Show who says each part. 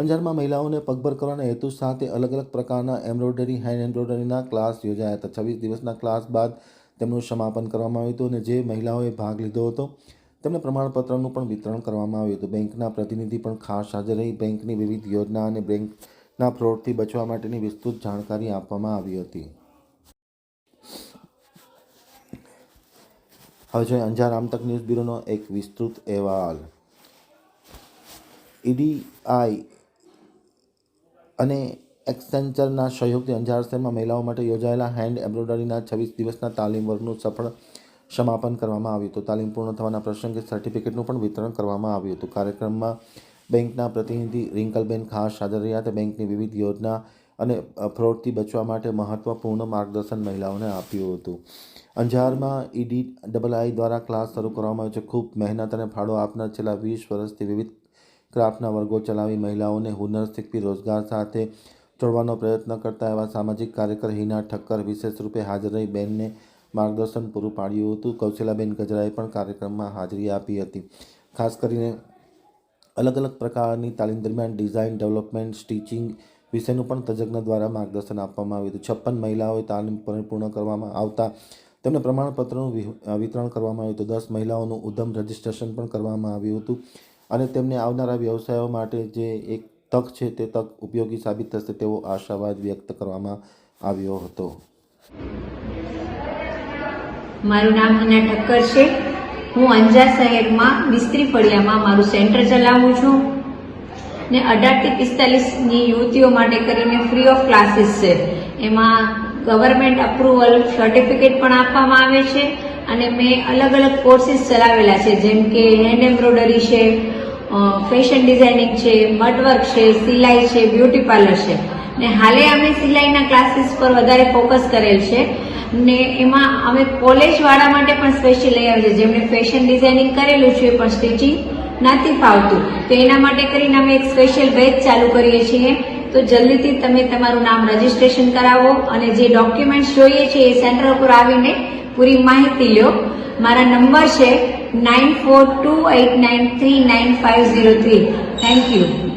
Speaker 1: અંજારમાં મહિલાઓને પગભર કરવાના હેતુ સાથે અલગ અલગ પ્રકારના એમ્બ્રોઇડરી, હેન્ડ એમ્બ્રોઇડરીના ક્લાસ યોજાયા હતા. છવ્વીસ દિવસના ક્લાસ બાદ તેમનું સમાપન કરવામાં આવ્યું હતું અને જે મહિલાઓએ ભાગ લીધો હતો, તેમને પ્રમાણપત્રનું પણ વિતરણ કરવામાં આવ્યું હતું. બેંકના પ્રતિનિધિ પણ ખાસ હાજર રહી. બેંકની વિવિધ યોજના અને બેંકના ફ્રોડથી બચવા માટેની વિસ્તૃત જાણકારી આપવામાં આવી હતી. હવે જોઈએ અંજાર આમતક ન્યૂઝ બ્યુરોનો એક વિસ્તૃત અહેવાલ. ઈડીઆઈ અને એક્સેન્ચરના સહયોગથી અંજાર શહેરમાં મહિલાઓ માટે યોજાયેલા હેન્ડ એમ્બ્રોઇડરીના છવ્વીસ દિવસના તાલીમ વર્ગનું સફળ સમાપન કરવામાં આવ્યું હતું. તાલીમ પૂર્ણ થવાના પ્રસંગે સર્ટિફિકેટનું પણ વિતરણ કરવામાં આવ્યું હતું. કાર્યક્રમમાં બેંકના પ્રતિનિધિ રિંકલબેન ખાસ હાજર રહ્યા હતા. બેંકની વિવિધ યોજના અને ફ્રોડથી બચવા માટે મહત્વપૂર્ણ માર્ગદર્શન મહિલાઓને આપ્યું હતું. અંજારમાં ઈડી ડબલ આઈ દ્વારા ક્લાસ શરૂ કરવામાં આવ્યો છે. ખૂબ મહેનત અને ફાળો આપનાર છેલ્લા વીસ વર્ષથી વિવિધ ક્રાફ્ટના વર્ગો ચલાવી મહિલાઓને હુનર શીખવી રોજગાર સાથે જોડવાનો પ્રયત્ન કરતા એવા સામાજિક કાર્યકર હિના ઠક્કર વિશેષ રૂપે હાજર રહી બેનને માર્ગદર્શન પૂરું પાડ્યું હતું. કૌશલાબેન ગજરાએ પણ કાર્યક્રમમાં હાજરી આપી હતી. ખાસ કરીને અલગ અલગ પ્રકારની તાલીમ દરમિયાન ડિઝાઇન, ડેવલપમેન્ટ, સ્ટિચિંગ વિશેનું પણ તજજ્ઞ દ્વારા માર્ગદર્શન આપવામાં આવ્યું હતું. છપ્પન મહિલાઓએ તાલીમ પરિપૂર્ણ કરવામાં આવતા તેમને પ્રમાણપત્રનું વિતરણ કરવામાં આવ્યું હતું. દસ મહિલાઓનું ઉદ્યમ રજિસ્ટ્રેશન પણ કરવામાં આવ્યું હતું. અને તેમને આવનારા વ્યવસાયો માટે જે એક તક છે તે તક ઉપયોગી સાબિત થશે તેવો આશાવાદ વ્યક્ત કરવામાં આવ્યો હતો.
Speaker 2: મારું નામ હિના ઠક્કર છે. હું અંજાર શહેરમાં મિસ્ત્રી ફળિયામાં મારું સેન્ટર ચલાવું છું ને અઢારથી પિસ્તાલીસની યુવતીઓ માટે કરીને ફ્રી ઓફ ક્લાસીસ છે. એમાં ગવર્મેન્ટ અપ્રુવલ સર્ટિફિકેટ પણ આપવામાં આવે છે અને મેં અલગ અલગ કોર્સીસ ચલાવેલા છે, જેમ કે હેન્ડ એમ્બ્રોઇડરી છે ફેશન ડિઝાઇનિંગ છે મડવર્ક છે, સિલાઈ છે બ્યુટી પાર્લર છે. ને હાલે અમે સિલાઈના ક્લાસીસ પર વધારે ફોકસ કરેલ છે. ને એમાં અમે કોલેજવાળા માટે પણ સ્પેશિયલ લઈ આવે છે. જેમણે ફેશન ડિઝાઇનિંગ કરેલું છે પણ સ્ટિચિંગ નથી ફાવતું. તો એના માટે કરીને અમે એક સ્પેશિયલ બેચ ચાલુ કરીએ છીએ. તો જલ્દીથી તમે તમારું નામ રજીસ્ટ્રેશન કરાવો અને જે ડોક્યુમેન્ટ્સ જોઈએ છે, એ સેન્ટર ઉપર આવીને પૂરી માહિતી લો. મારા નંબર છે Nine four two eight nine three nine five zero three. Thank you.